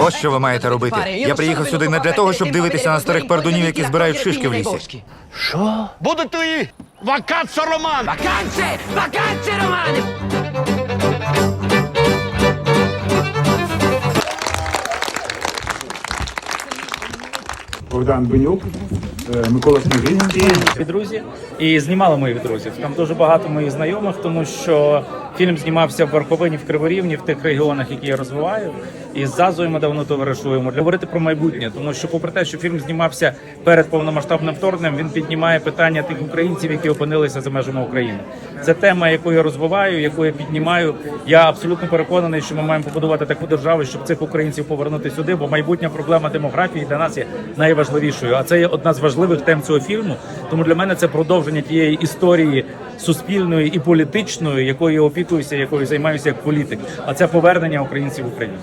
Ось що ви маєте робити. Я приїхав сюди не для того, щоб дивитися на старих пердунів, які збирають шишки в лісі. Що? Буде твої вакансо роман. Вакансі! Вакансі romane! Богдан Бенюк, е, Микола Снежинський. Мої друзі і знімали моїх друзів. Там дуже багато моїх знайомих, тому що фільм знімався в Верховині, в Криворівні, в тих регіонах, які я розвиваю. І з Зазою ми давно товаришуємо. Для говорити про майбутнє, тому що, попри те, що фільм знімався перед повномасштабним вторгненням, він піднімає питання тих українців, які опинилися за межами України. Це тема, яку я розвиваю, яку я піднімаю. Я абсолютно переконаний, що ми маємо побудувати таку державу, щоб цих українців повернути сюди, бо майбутня проблема демографії для нас є найважливішою. А це є одна з важливих тем цього фільму. Тому для мене це продовження тієї історії суспільної і політичної, якою я опікуюся, якою займаюся як політик. А це повернення українців в Україну.